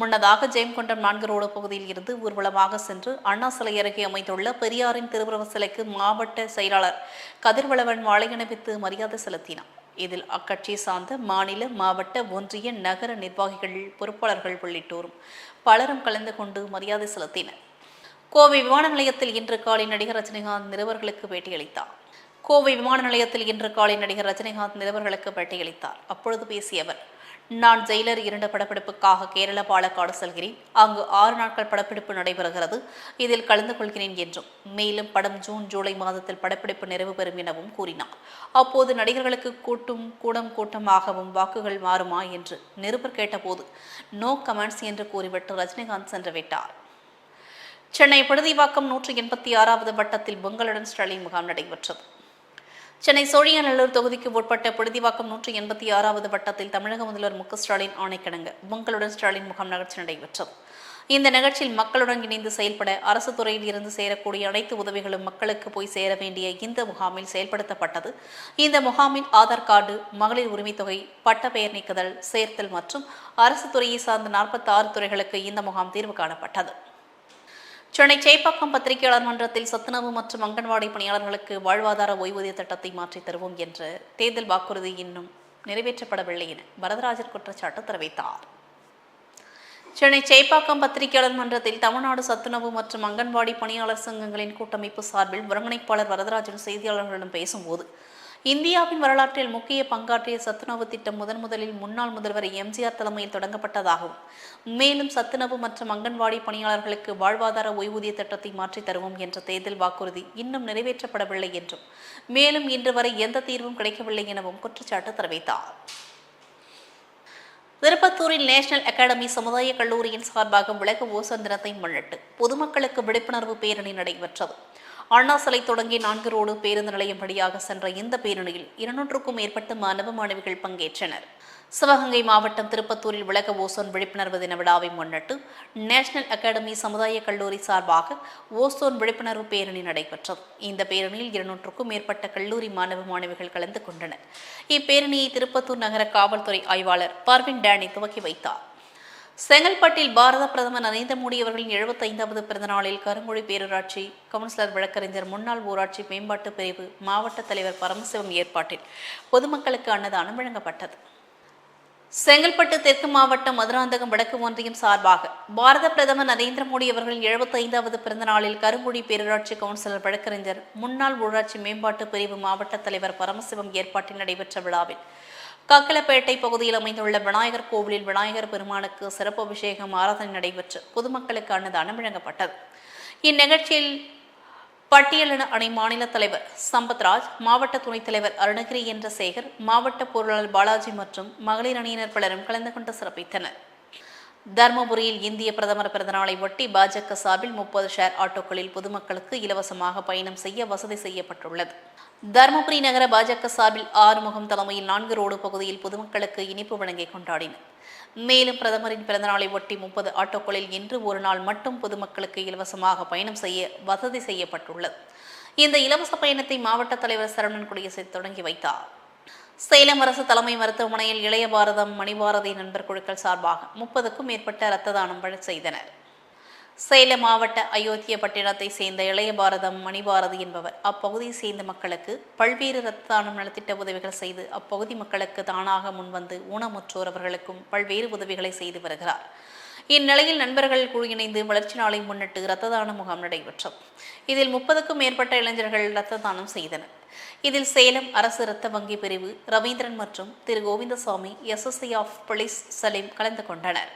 முன்னதாக ஜெயங்கொண்டம் நான்கு ரோடு பகுதியில் இருந்து ஊர்வலமாக சென்று அண்ணா சிலை அருகே அமைந்துள்ள பெரியாரின் திருவுருவ சிலைக்கு மாவட்ட செயலாளர் கதிர்வளவன் மாலை அணிவித்து மரியாதை செலுத்தினார். இதில் அக்கட்சியை சார்ந்த மாநில மாவட்ட ஒன்றிய நகர நிர்வாகிகள் பொறுப்பாளர்கள் உள்ளிட்டோரும் பலரும் கலந்து கொண்டு மரியாதை செலுத்தினர். கோவை விமான நிலையத்தில் இன்று காலை நடிகர் ரஜினிகாந்த் நிருபர்களுக்கு பேட்டியளித்தார். கோவை விமான நிலையத்தில் இன்று காலை நடிகர் ரஜினிகாந்த் நிருபர்களுக்கு பேட்டியளித்தார். அப்பொழுது பேசிய அவர் நான் ஜெயிலர் இரண்டு படப்பிடிப்புக்காக கேரள பாலக்காடு செல்கிறேன். அங்கு ஆறு நாட்கள் படப்பிடிப்பு நடைபெறுகிறது. இதில் கலந்து கொள்கிறேன் என்றும் மேலும் படம் ஜூன் ஜூலை மாதத்தில் படப்பிடிப்பு நிறைவு பெறும் எனவும் கூறினார். அப்போது நடிகர்களுக்கு கூட்டும் கூடம் கூட்டமாகவும் வாக்குகள் மாறுமா என்று நிருபர் கேட்டபோது நோ கமெண்ட்ஸ் என்று கூறிவிட்டு ரஜினிகாந்த் சென்று விட்டார் சென்னை பழுதிவாக்கம் நூற்றி எண்பத்தி ஆறாவது வட்டத்தில் பொங்கலுடன் ஸ்டாலின் முகாம் நடைபெற்றது. சென்னை சோழியநல்லூர் தொகுதிக்கு உட்பட்ட புழுதிவாக்கம் நூற்றி எண்பத்தி ஆறாவது வட்டத்தில் தமிழக முதல்வர் மு ஸ்டாலின் ஆணைக்கிணங்க பொங்கலுடன் ஸ்டாலின் முகாம் நிகழ்ச்சி நடைபெற்றது. இந்த நிகழ்ச்சியில் மக்களுடன் இணைந்து செயல்பட அரசு துறையில் இருந்து சேரக்கூடிய அனைத்து உதவிகளும் மக்களுக்கு போய் சேர வேண்டிய இந்த முகாமில் செயல்படுத்தப்பட்டது. இந்த முகாமில் ஆதார் கார்டு மகளிர் உரிமை தொகை பட்ட பெயர் நீக்குதல் சேர்த்தல் மற்றும் அரசு துறையை சார்ந்த நாற்பத்தி ஆறு துறைகளுக்கு இந்த முகாம் தீர்வு காணப்பட்டது. சென்னை சேப்பாக்கம் பத்திரிகையாளர் மன்றத்தில் சத்துணவு மற்றும் அங்கன்வாடி பணியாளர்களுக்கு வாழ்வாதார ஓய்வூதிய திட்டத்தை மாற்றித் தருவோம் என்ற தேர்தல் வாக்குறுதி இன்னும் நிறைவேற்றப்படவில்லை என வரதராஜன் குற்றச்சாட்டு தெரிவித்தார். சென்னை சேப்பாக்கம் பத்திரிகையாளர் மன்றத்தில் தமிழ்நாடு சத்துணவு மற்றும் அங்கன்வாடி பணியாளர் சங்கங்களின் கூட்டமைப்பு சார்பில் ஒருங்கிணைப்பாளர் வரதராஜன் செய்தியாளர்களிடம் பேசும்போது இந்தியாவின் வரலாற்றில் முக்கிய பங்காற்றிய சத்துணவு திட்டம் முதன் முதலில் முன்னாள் முதல்வர் எம்ஜிஆர் தலைமையில் தொடங்கப்பட்டதாகவும் மேலும் சத்துணவு மற்றும் அங்கன்வாடி பணியாளர்களுக்கு வாழ்வாதார ஓய்வூதிய திட்டத்தை மாற்றித் தருவோம் என்ற தேர்தல் வாக்குறுதி இன்னும் நிறைவேற்றப்படவில்லை என்றும் மேலும் இன்று வரை எந்த தீர்வும் கிடைக்கவில்லை எனவும் குற்றச்சாட்டு தெரிவித்தார். திருப்பத்தூரில் நேஷனல் அகாடமி சமுதாய கல்லூரியின் சார்பாக உலக ஓசன் தினத்தை முன்னிட்டு பொதுமக்களுக்கு விழிப்புணர்வு பேரணி நடைபெற்றது. அண்ணா சிலை தொடங்கி நான்கு ரோடு பேருந்து நிலையம் வழியாக சென்ற இந்த பேரணியில் இருநூற்றுக்கும் மேற்பட்ட மாணவ மாணவிகள் பங்கேற்றனர். சிவகங்கை மாவட்டம் திருப்பத்தூரில் உலக ஓசோன் விழிப்புணர்வு தின விழாவை முன்னிட்டு நேஷனல் அகாடமி சமுதாய கல்லூரி சார்பாக ஓசோன் விழிப்புணர்வு பேரணி நடைபெற்றது. இந்த பேரணியில் இருநூற்றுக்கும் மேற்பட்ட கல்லூரி மாணவ மாணவிகள் கலந்து கொண்டனர். இப்பேரணியை திருப்பத்தூர் நகர காவல்துறை ஆய்வாளர் பர்வின் டேனி துவக்கி வைத்தார். செங்கல்பட்டில் பாரத பிரதமர் நரேந்திர மோடி அவர்களின் எழுபத்தைந்தாவது பிறந்த நாளில் கருங்குழி பேரூராட்சி கவுன்சிலர் வழக்கறிஞர் முன்னாள் ஊராட்சி மேம்பாட்டு பிரிவு மாவட்ட தலைவர் பரமசிவம் ஏற்பாட்டில் பொதுமக்களுக்கு அன்னதானம் வழங்கப்பட்டது. செங்கல்பட்டு தெற்கு மாவட்டம் மதுராந்தகம் வடக்கு ஒன்றியம் சார்பாக பாரத பிரதமர் நரேந்திர மோடி அவர்களின் எழுபத்தைந்தாவது பிறந்த நாளில் கருங்குடி பேரூராட்சி கவுன்சிலர் வழக்கறிஞர் முன்னாள் ஊராட்சி மேம்பாட்டு பிரிவு மாவட்ட தலைவர் பரமசிவம் ஏற்பாட்டில் நடைபெற்ற விழாவில் கக்கலப்பேட்டை பகுதியில் அமைந்துள்ள விநாயகர் கோவிலில் விநாயகர் பெருமானுக்கு சிறப்பு அபிஷேகம் ஆராதனை நடைபெற்று பொதுமக்களுக்கு அன்னதானம் வழங்கப்பட்டது. இந்நிகழ்ச்சியில் பட்டியலின அணை மாநில தலைவர் சம்பத்ராஜ் மாவட்ட துணைத் தலைவர் அருணகிரி என்ற சேகர் மாவட்ட பொருளாளர் பாலாஜி மற்றும் மகளிர் அணியினர் பலரும் கலந்து கொண்டு சிறப்பித்தனர். தர்மபுரியில் இந்திய பிரதமர் பிறந்தநாளை ஒட்டி பாஜக சார்பில் முப்பது ஷேர் ஆட்டோக்களில் பொதுமக்களுக்கு இலவசமாக பயணம் செய்ய வசதி செய்யப்பட்டுள்ளது. தருமபுரி நகர பாஜக சார்பில் ஆறுமுகம் தலைமையில் நான்கு ரோடு பகுதியில் பொதுமக்களுக்கு இனிப்பு வழங்கி கொண்டாடினர். மேலும் பிரதமரின் பிறந்தநாளை ஒட்டி முப்பது ஆட்டோக்களில் இன்று ஒரு நாள் மட்டும் பொதுமக்களுக்கு இலவசமாக பயணம் செய்ய வசதி செய்யப்பட்டுள்ளது. இந்த இலவச பயணத்தை மாவட்ட தலைவர் சரவணன் குடியரசை தொடங்கி வைத்தார். சேலம் அரசு தலைமை மருத்துவமனையில் இளைய பாரதம் மணிபாரதி நண்பர் குழுக்கள் சார்பாக முப்பதுக்கும் மேற்பட்ட இரத்த தானம் செய்தனர். சேலம் மாவட்ட அயோத்திய பட்டினத்தை சேர்ந்த இளைய பாரதம் மணிபாரதி என்பவர். அப்பகுதியை சேர்ந்த மக்களுக்கு பல்வேறு இரத்த தானம் நலத்திட்ட உதவிகள் செய்து அப்பகுதி மக்களுக்கு தானாக முன்வந்து ஊனமுற்றோர் அவர்களுக்கும் பல்வேறு உதவிகளை செய்து வருகிறார். இந்நிலையில் நண்பர்கள் குழு இணைந்து வளர்ச்சி நாளை முன்னிட்டு இரத்த தான முகாம் நடைபெற்றது. இதில் முப்பதுக்கும் மேற்பட்ட இளைஞர்கள் இரத்த தானம் செய்தனர். இதில் சேலம் அரசு இரத்த வங்கி பிரிவு ரவீந்திரன் மற்றும் Thiru Govindasamy SSI of police Salim கலந்து கொண்டனர்.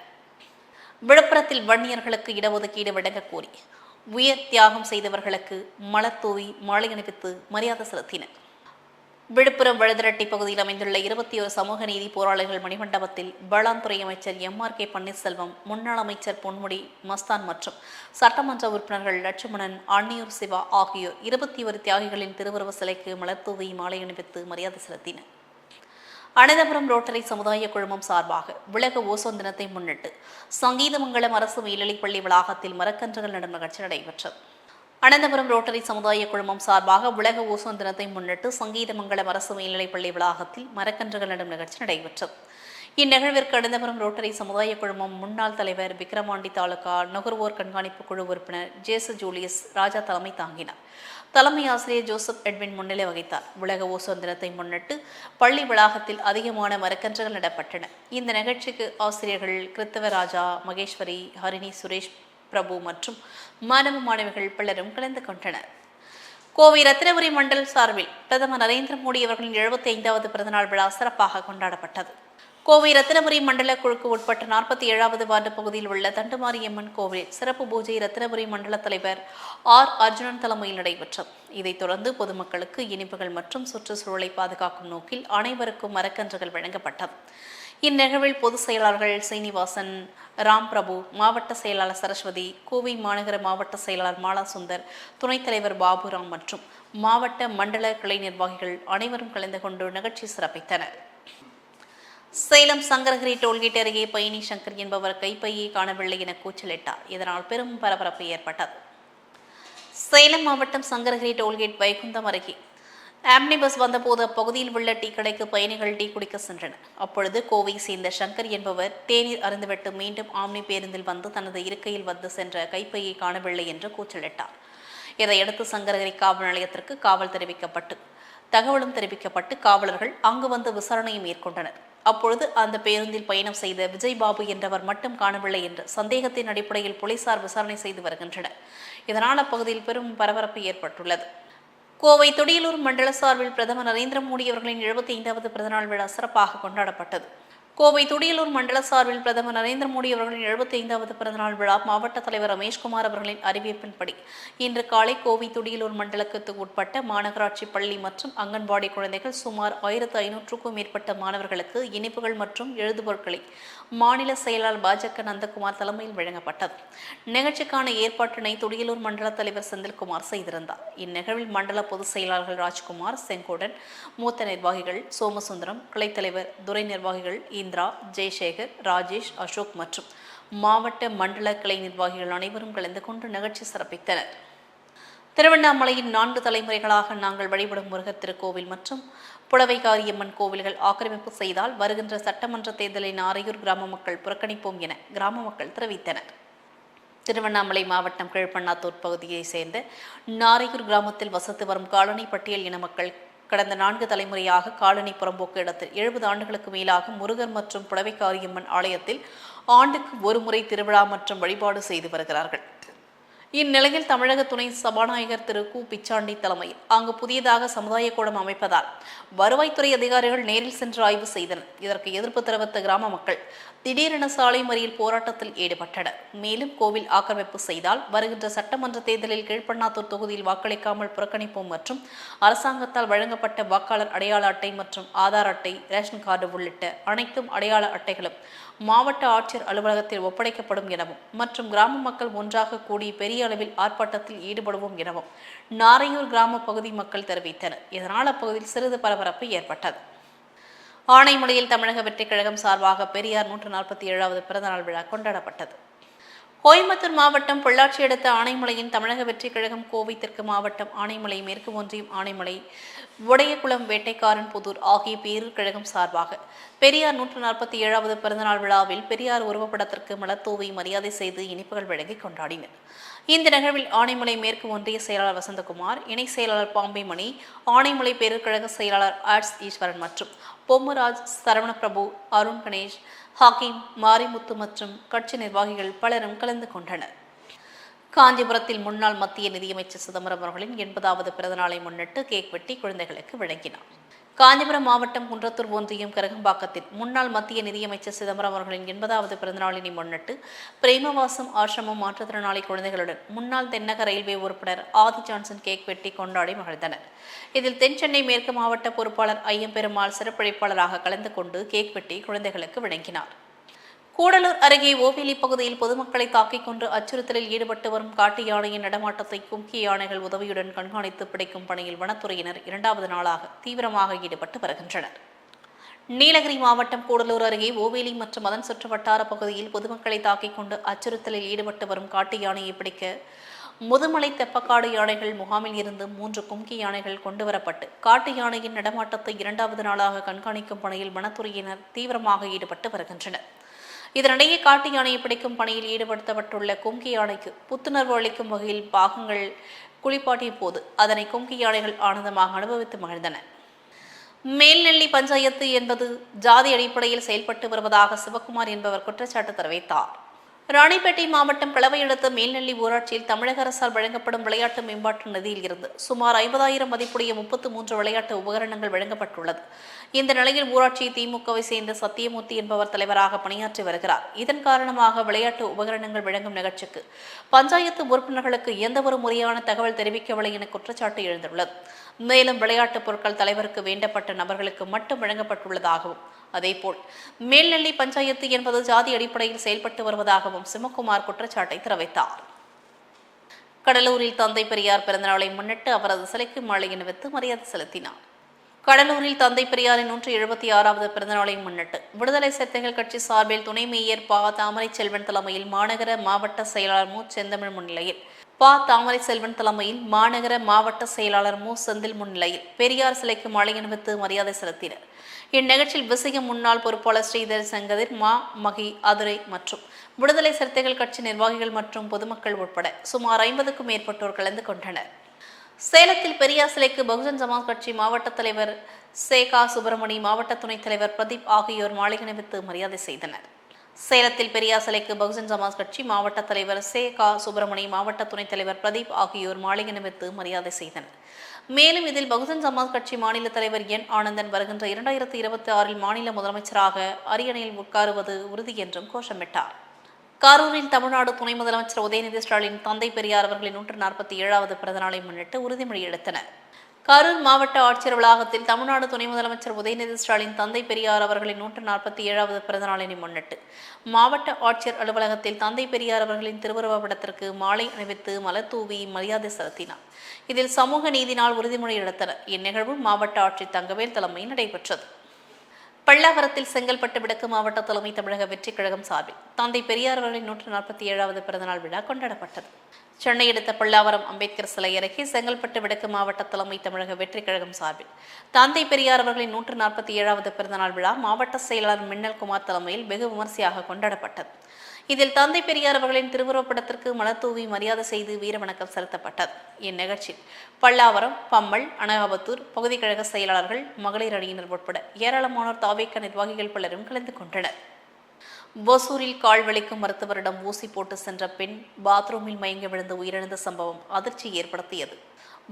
விழுப்புரத்தில் வன்னியர்களுக்கு இடஒதுக்கீடு வழங்க கோரி உயர் தியாகம் செய்தவர்களுக்கு மலர் தூவி மாலை அணிவித்து மரியாதை செலுத்தினர். விழுப்புரம் வழுதிரட்டி பகுதியில் அமைந்துள்ள இருபத்தி ஒரு சமூக நீதி போராளிகள் மணிமண்டபத்தில் வேளாண்துறை அமைச்சர் எம் ஆர் கே பன்னீர்செல்வம் முன்னாள் அமைச்சர் பொன்முடி மஸ்தான் மற்றும் சட்டமன்ற உறுப்பினர்கள் லட்சுமணன் அன்னியூர் சிவா ஆகியோர் இருபத்தி ஒரு தியாகிகளின் திருவுருவ சிலைக்கு மலர்தூவி மாலை அணிவித்து மரியாதை செலுத்தினர். அனந்தபுரம் ரோட்டரி சமுதாய குழுமம் சார்பாக உலக ஓசோன் தினத்தை முன்னிட்டு சங்கீதமங்கலம் அரசு மேல்நிலைப்பள்ளி வளாகத்தில் மரக்கன்றுகள் நடும் நிகழ்ச்சி நடைபெற்றது. அனந்தபுரம் ரோட்டரி சமுதாய குழுமம் சார்பாக உலக ஓசோன் தினத்தை முன்னிட்டு சங்கீதமங்கலம் அரசு மேல்நிலைப்பள்ளி வளாகத்தில் மரக்கன்றுகள் நடும் நிகழ்ச்சி நடைபெற்றது. இந்நிகழ்விற்கு அனந்தபுரம் ரோட்டரி சமுதாய குழுமம் முன்னாள் தலைவர் விக்ரமாண்டி தாலுகா நுகர்வோர் கண்காணிப்பு குழு உறுப்பினர் ஜேசு ஜூலியஸ் ராஜா தலைமை தாங்கினார். தலைமை ஆசிரியர் ஜோசப் எட்வின் முன்னிலை வகித்தார். உலக ஓசோன் தினத்தை முன்னிட்டு பள்ளி வளாகத்தில் அதிகமான மரக்கன்றுகள் நடப்பட்டன. இந்த நிகழ்ச்சிக்கு ஆசிரியர்கள் கிறித்தவ ராஜா மகேஸ்வரி ஹரிணி சுரேஷ் பிரபு மற்றும் மாணவ மாணவிகள் பலரும் கலந்து கொண்டனர். கோவை ரத்தினபுரி மண்டல் சார்பில் பிரதமர் நரேந்திர மோடி அவர்களின் எழுபத்தி ஐந்தாவது பிறந்தநாள் விழா சிறப்பாக கொண்டாடப்பட்டது. கோவை ரத்தினபுரி மண்டல குழுக்கு உட்பட்ட நாற்பத்தி ஏழாவது வார்டு பகுதியில் உள்ள தண்டுமாரியம்மன் கோவிலில் சிறப்பு பூஜை ரத்தினபுரி மண்டல தலைவர் ஆர் அர்ஜுனன் தலைமையில் நடைபெற்றது. இதைத் தொடர்ந்து பொதுமக்களுக்கு இனிப்புகள் மற்றும் சுற்றுச்சூழலை பாதுகாக்கும் நோக்கில் அனைவருக்கும் மரக்கன்றுகள் வழங்கப்பட்டது. இந்நிகழ்வில் பொதுச் செயலாளர்கள் சீனிவாசன் ராம் பிரபு மாவட்ட செயலாளர் சரஸ்வதி கோவை மாநகர மாவட்ட செயலாளர் மாலா சுந்தர் துணைத் தலைவர் பாபுராம் மற்றும் மாவட்ட மண்டல கிளை நிர்வாகிகள் அனைவரும் கலந்து கொண்டு நிகழ்ச்சி சிறப்பித்தனர். சேலம் சங்கரகிரி டோல்கேட் அருகே பயணி சங்கர் என்பவர் கைப்பையை காணவில்லை என கூச்சலிட்டார். இதனால் பெரும் பரபரப்பு ஏற்பட்டது. சேலம் மாவட்டம் சங்கரகிரி டோல்கேட் வைகுந்தம் அருகே ஆம்னி பஸ் வந்தபோது அப்பகுதியில் உள்ள டீ கடைக்கு பயணிகள் டீ குடிக்க சென்றனர். அப்பொழுது கோவை சேர்ந்த சங்கர் என்பவர் தேநீர் அருந்துவிட்டு மீண்டும் ஆம்னி பேருந்தில் வந்து தனது இருக்கையில் வந்து சென்ற கைப்பையை காணவில்லை என்று கூச்சலிட்டார். இதையடுத்து சங்கரகிரி காவல் நிலையத்திற்கு காவல் தெரிவிக்கப்பட்டு தகவலும் தெரிவிக்கப்பட்டு காவலர்கள் அங்கு வந்து விசாரணையை மேற்கொண்டனர். அப்பொழுது அந்த பேருந்தில் பயணம் செய்த விஜய் பாபு என்றவர் மட்டும் காணவில்லை என்று சந்தேகத்தின் அடிப்படையில் போலீசார் விசாரணை செய்து வருகின்றனர். இதனால் அப்பகுதியில் பெரும் பரபரப்பு ஏற்பட்டுள்ளது. கோவை துடியலூர் மண்டல சார்பில் பிரதமர் நரேந்திர மோடி அவர்களின் எழுபத்தி ஐந்தாவது பிறந்தநாள் விழா சிறப்பாக கொண்டாடப்பட்டது. கோவை துடியலூர் மண்டல சார்பில் பிரதமர் நரேந்திர மோடி அவர்களின் எழுபத்தி ஐந்தாவது பிறந்தநாள் விழா மாவட்ட தலைவர் ரமேஷ்குமார் அவர்களின் அறிவிப்பின்படி இன்று காலை கோவை துடியலூர் மண்டலத்துக்கு உட்பட்ட மாநகராட்சி பள்ளி மற்றும் அங்கன்வாடி குழந்தைகள் சுமார் ஆயிரத்து ஐநூற்றுக்கும் மேற்பட்ட மாணவர்களுக்கு இனிப்புகள் மற்றும் எழுதுபொருட்களை மாநில செயலாளர் பாஜக நந்தகுமார் தலைமையில் வழங்கப்பட்டது. நிகழ்ச்சிக்கான ஏற்பாட்டினை துடியலூர் மண்டல தலைவர் செந்தில்குமார் செய்திருந்தார். இந்நிகழ்வில் மண்டல பொதுச் செயலாளர்கள் ராஜ்குமார் செங்கோடன் மூத்த நிர்வாகிகள் சோமசுந்தரம் கிளைத்தலைவர் துறை நிர்வாகிகள் இந்திரா ஜெய்சேகர் ராஜேஷ் அசோக் மற்றும் மாவட்ட மண்டல கிளை நிர்வாகிகள் அனைவரும் கலந்து கொண்டு நிகழ்ச்சி சிறப்பித்தனர். திருவண்ணாமலையின் நான்கு தலைமுறைகளாக நாங்கள் வழிபடும் முருகர் திருக்கோவில் மற்றும் புடவைகாரியம்மன் கோவில்கள் ஆக்கிரமிப்பு செய்தால் வருகின்ற சட்டமன்ற தேர்தலை நாரையூர் கிராம மக்கள் புறக்கணிப்போம் என கிராம மக்கள் தெரிவித்தனர். திருவண்ணாமலை மாவட்டம் கீழ்பண்ணாத்தூர் பகுதியைச் சேர்ந்த நாரையூர் கிராமத்தில் வசித்து வரும் காலனி பட்டியல் இன மக்கள் கடந்த நான்கு தலைமுறையாக காலனி புறம்போக்கு இடத்தில் எழுபது ஆண்டுகளுக்கு மேலாக முருகர் மற்றும் புடவைக்காரியம்மன் ஆலயத்தில் ஆண்டுக்கு ஒருமுறை திருவிழா மற்றும் வழிபாடு செய்து வருகிறார்கள். இந்நிலையில் தமிழக துணை சபாநாயகர் திரு கு. பிச்சாண்டி தலைமையில் அங்கு புதியதாக சமுதாய கூடம் அமைப்பதால் வருவாய்த்துறை அதிகாரிகள் நேரில் சென்று ஆய்வு செய்தனர். இதற்கு எதிர்ப்பு தெரிவித்த கிராம மக்கள் திடீரென சாலை மறியல் போராட்டத்தில் ஈடுபட்டனர். மேலும் கோவில் ஆக்கிரமிப்பு செய்தால் வருகின்ற சட்டமன்ற தேர்தலில் கீழ்பண்ணாத்தூர் தொகுதியில் வாக்களிக்காமல் புறக்கணிப்போம் மற்றும் அரசாங்கத்தால் வழங்கப்பட்ட வாக்காளர் அடையாள அட்டை மற்றும் ஆதார் அட்டை ரேஷன் கார்டு உள்ளிட்ட அனைத்தும் அடையாள அட்டைகளும் மாவட்ட ஆட்சியர் அலுவலகத்தில் ஒப்படைக்கப்படும் எனவும் மற்றும் கிராம மக்கள் ஒன்றாக கூடி பெரிய அளவில் ஆர்ப்பாட்டத்தில் ஈடுபடுவோம் எனவும் நாரையூர் கிராம பகுதி மக்கள் தெரிவித்தனர். இதனால் அப்பகுதியில் சிறிது பரபரப்பு ஏற்பட்டது. ஆனைமலையில் தமிழக வெற்றிக் கழகம் சார்பாக பெரியார் நூற்று நாற்பத்தி ஏழாவது பிறந்தநாள் விழா கொண்டாடப்பட்டது. கோயம்புத்தூர் மாவட்டம் பொள்ளாச்சி அடுத்த ஆனைமலையின் தமிழக வெற்றிக் கழகம் கோவை தெற்கு மாவட்டம் ஆனைமலை மேற்கு ஒன்றியம் ஆனைமலை உடையகுளம் வேட்டைக்காரன் புதூர் ஆகிய பேரூர் கழகம் சார்பாக பெரியார் நூற்று நாற்பத்தி ஏழாவது பிறந்தநாள் விழாவில் பெரியார் உருவப்படத்திற்கு மலர்தூவி மரியாதை செய்து இனிப்புகள் வழங்கி கொண்டாடினர். இந்த நிகழ்வில் ஆனைமலை மேற்கு ஒன்றிய செயலாளர் வசந்தகுமார் இணை செயலாளர் பாம்பே மணி ஆனைமலை பேருக்கழக செயலாளர் ஆர்ட்ஸ் ஈஸ்வரன் மற்றும் பொம்மராஜ் சரவணபிரபு அருண் கணேஷ் ஹாக்கிம் மாரிமுத்து மற்றும் கட்சி நிர்வாகிகள் பலரும் கலந்து கொண்டனர். காஞ்சிபுரத்தில் முன்னாள் மத்திய நிதியமைச்சர் சிதம்பரம் அவர்களின் எண்பதாவது பிறந்தநாளை முன்னிட்டு கேக் வெட்டி குழந்தைகளுக்கு வழங்கினார். காஞ்சிபுரம் மாவட்டம் குன்றத்தூர் ஒன்றியம் கரகம்பாக்கத்தில் முன்னாள் மத்திய நிதியமைச்சர் சிதம்பரம் அவர்களின் எண்பதாவது பிறந்தநாளினை முன்னிட்டு பிரேமவாசம் ஆசிரமம் மாற்றுத்திறனாளி குழந்தைகளுடன் முன்னாள் தென்னக ரயில்வே உறுப்பினர் ஆதி ஜான்சன் கேக் வெட்டி கொண்டாடி மகிழ்ந்தனர். இதில் தென் சென்னை மேற்கு மாவட்ட பொறுப்பாளர் ஐயம்பெருமாள் சிறப்பிழைப்பாளராக கலந்து கொண்டு கேக் வெட்டி குழந்தைகளுக்கு வழங்கினார் கூடலூர் அருகே ஓவேலி பகுதியில் பொதுமக்களை தாக்கிக் கொண்டு அச்சுறுத்தலில் ஈடுபட்டு வரும் காட்டு யானையின் நடமாட்டத்தை கும்கி யானைகள் உதவியுடன் கண்காணித்து பிடிக்கும் பணியில் வனத்துறையினர் இரண்டாவது நாளாக தீவிரமாக ஈடுபட்டு வருகின்றனர். நீலகிரி மாவட்டம் கூடலூர் அருகே ஓவேலி மற்றும் அதன் சுற்று வட்டார பகுதியில் பொதுமக்களை தாக்கிக் கொண்டு அச்சுறுத்தலில் ஈடுபட்டு வரும் காட்டு யானையை பிடிக்க முதுமலை தெப்பக்காடு யானைகள் முகாமில் இருந்து மூன்று கும்கி யானைகள் கொண்டுவரப்பட்டு காட்டு யானையின் நடமாட்டத்தை இரண்டாவது நாளாக கண்காணிக்கும் பணியில் வனத்துறையினர் தீவிரமாக ஈடுபட்டு வருகின்றனர். இதனிடையே காட்டு யானையை பிடிக்கும் பணியில் ஈடுபடுத்தப்பட்டுள்ள கொங்கி யானைக்கு புத்துணர்வு அளிக்கும் வகையில் பாகங்கள் குளிப்பாட்டிய போது அதனை கொங்கி யானைகள் ஆனந்தமாக அனுபவித்து மகிழ்ந்தன. மேல்நெல்லி பஞ்சாயத்து என்பது ஜாதி அடிப்படையில் செயல்பட்டு வருவதாக சிவகுமார் என்பவர் குற்றச்சாட்டு தெரிவித்தார். ராணிப்பேட்டை மாவட்டம் பிளவையடுத்த மேல்நெல்லி ஊராட்சியில் தமிழக அரசால் வழங்கப்படும் விளையாட்டு மேம்பாட்டு நிதியில் இருந்து சுமார் ஐம்பதாயிரம் மதிப்புடைய முப்பத்து மூன்று விளையாட்டு உபகரணங்கள் வழங்கப்பட்டுள்ளது. இந்த நிலையில் ஊராட்சி திமுகவை சேர்ந்த சத்தியமூர்த்தி என்பவர் தலைவராக பணியாற்றி வருகிறார். இதன் காரணமாக விளையாட்டு உபகரணங்கள் வழங்கும் நிகழ்ச்சிக்கு பஞ்சாயத்து உறுப்பினர்களுக்கு எந்தவொரு முறையான தகவல் தெரிவிக்கவில்லை என குற்றச்சாட்டு எழுந்துள்ளது. மேலும் விளையாட்டுப் பொருட்கள் தலைவருக்கு வேண்டப்பட்ட நபர்களுக்கு மட்டும் வழங்கப்பட்டுள்ளதாகவும் அதேபோல் மேல்நெல்லி பஞ்சாயத்து என்பது ஜாதி அடிப்படையில் செயல்பட்டு வருவதாகவும் சிவகுமார் குற்றச்சாட்டை தெரிவித்தார். கடலூரில் தந்தை பெரியார் பிறந்தநாளை முன்னிட்டு அவரது சிலைக்கு மாலை அணிவித்து மரியாதை செலுத்தினார். கடலூரில் தந்தை பெரியாரின் நூற்றி எழுபத்தி ஆறாவது பிறந்தநாளை முன்னிட்டு விடுதலை சிறுத்தைகள் கட்சி சார்பில் துணை மேயர் பா. தாமரை செல்வன் தலைமையில் மாநகர மாவட்ட செயலாளர் மு. செந்தமிழ் முன்னிலையில் பா தாமரை செல்வன் தலைமையில் மாநகர மாவட்ட செயலாளர் மு. செந்தில் முன்னிலையில் பெரியார் சிலைக்கு மாலை அணிவித்து மரியாதை செலுத்தினர். இந்நிகழ்ச்சியில் விசையம் முன்னாள் பொறுப்பாளர் ஸ்ரீதர் சங்கதிர் மா. மகி அதுரை மற்றும் விடுதலை சிறுத்தைகள் கட்சி நிர்வாகிகள் மற்றும் பொதுமக்கள் உட்பட சுமார் ஐம்பதுக்கும் மேற்பட்டோர் கலந்து கொண்டனர். சேலத்தில் பெரியார் சிலைக்கு பகுஜன் சமாஜ் கட்சி மாவட்ட தலைவர் சேகா சுப்பிரமணி மாவட்ட துணைத் தலைவர் பிரதீப் ஆகியோர் மாலை அணிவித்து மரியாதை செய்தனர். சேலத்தில் பெரியார் சிலைக்கு பகுஜன் சமாஜ் கட்சி மாவட்ட தலைவர் சே. கா. சுப்பிரமணி மாவட்ட துணைத் தலைவர் பிரதீப் ஆகியோர் மாலை நிமித்து மரியாதை செய்தனர். மேலும் இதில் பகுஜன் சமாஜ் கட்சி மாநில தலைவர் என். ஆனந்தன் வருகின்ற இரண்டாயிரத்தி இருபத்தி ஆறில் மாநில முதலமைச்சராக அரியணையில் உட்காருவது உறுதி என்றும் கோஷமிட்டார். கரூரில் தமிழ்நாடு துணை முதலமைச்சர் உதயநிதி ஸ்டாலின் தந்தை பெரியார் அவர்களின் நூற்று நாற்பத்தி ஏழாவது பிறந்தநாளை முன்னிட்டு உறுதிமொழி எடுத்தனர். கரூர் மாவட்ட ஆட்சியர் வளாகத்தில் தமிழ்நாடு துணை முதலமைச்சர் உதயநிதி ஸ்டாலின் தந்தை பெரியார் அவர்களின் நூற்று நாற்பத்தி ஏழாவது பிறந்தநாளினை முன்னிட்டு. மாவட்ட ஆட்சியர் அலுவலகத்தில் தந்தை பெரியார் அவர்களின் திருவுருவ படத்திற்கு மாலை அணிவித்து மலத்தூவி மரியாதை செலுத்தினார். இதில் சமூக நீதி நாள் உறுதிமொழி எடுத்தனர். இந்நிகழ்வு மாவட்ட ஆட்சியர் தங்கவேல் தலைமையில் நடைபெற்றது. பல்லாவரத்தில் செங்கல்பட்டு விடக்கு மாவட்ட தலைமை தமிழக வெற்றிக் கழகம் சார்பில் தந்தை பெரியார் அவர்களின் நூற்று நாற்பத்தி ஏழாவது பிறந்தநாள் விழா கொண்டாடப்பட்டது. சென்னை அடுத்த பல்லாவரம் அம்பேத்கர் சிலை அருகே செங்கல்பட்டு விடக்கு மாவட்ட தலைமை தமிழக வெற்றிக் கழகம் சார்பில். தந்தை பெரியார் அவர்களின் நூற்று நாற்பத்தி ஏழாவது பிறந்தநாள் விழா மாவட்ட செயலாளர் மின்னல் குமார் தலைமையில் வெகு விமர்சையாக கொண்டாடப்பட்டது. இதில் தந்தை பெரியார் அவர்களின் திருவுருவப்படத்திற்கு மலத்தூவி மரியாதை செய்து வீரவணக்கம் செலுத்தப்பட்டது. இந்நிகழ்ச்சியில் பல்லாவரம் பம்மல் அனகாபத்தூர் பகுதி கழக செயலாளர்கள் மகளிர் அணியினர் உட்பட ஏராளமானோர் தாவேக்க நிர்வாகிகள் பலரும் கலந்து கொண்டனர். ஒசூரில் கால் வலிக்கும் மருத்துவரிடம் ஊசி போட்டு சென்ற பெண் பாத்ரூமில் மயங்கி விழுந்து உயிரிழந்த சம்பவம் அதிர்ச்சி ஏற்படுத்தியது.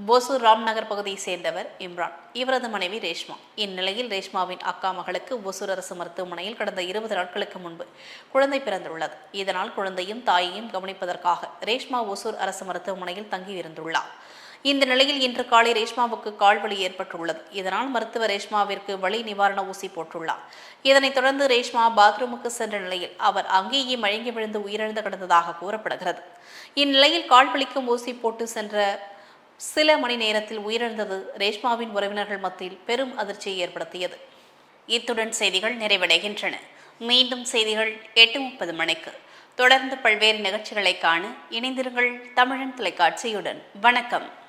ஒசூர் ராம்நகர் பகுதியைச் சேர்ந்தவர் இம்ரான். இவரது மனைவி ரேஷ்மா. இந்நிலையில் ரேஷ்மாவின் அக்கா மகளுக்கு ஒசூர் அரசு மருத்துவமனையில் கடந்த இருபது நாட்களுக்கு முன்பு குழந்தை பிறந்துள்ளது. இதனால் குழந்தையும் தாயையும் கவனிப்பதற்காக ரேஷ்மா ஒசூர் அரசு மருத்துவமனையில் தங்கியிருந்துள்ளார். இந்த நிலையில் இன்று காலை ரேஷ்மாவுக்கு கால்வலி ஏற்பட்டுள்ளது. இதனால் மருத்துவர் ரேஷ்மாவிற்கு வலி நிவாரண ஊசி போட்டுள்ளார். இதனைத் தொடர்ந்து ரேஷ்மா பாத்ரூமுக்கு சென்ற நிலையில் அவர் அங்கேயே மயங்கி விழுந்து உயிரிழந்து கிடந்ததாக கூறப்படுகிறது. இந்நிலையில் கால்வலிக்கும் ஊசி போட்டு சென்ற சில மணி நேரத்தில் உயிரிழந்தது ரேஷ்மாவின் உறவினர்கள் மத்தியில் பெரும் அதிர்ச்சியை ஏற்படுத்தியது. இத்துடன் செய்திகள் நிறைவடைகின்றன. மீண்டும் செய்திகள் எட்டு முப்பது மணிக்கு. தொடர்ந்து பல்வேறு நிகழ்ச்சிகளை காண இணைந்திருங்கள் தமிழன் தொலைக்காட்சியுடன். வணக்கம்.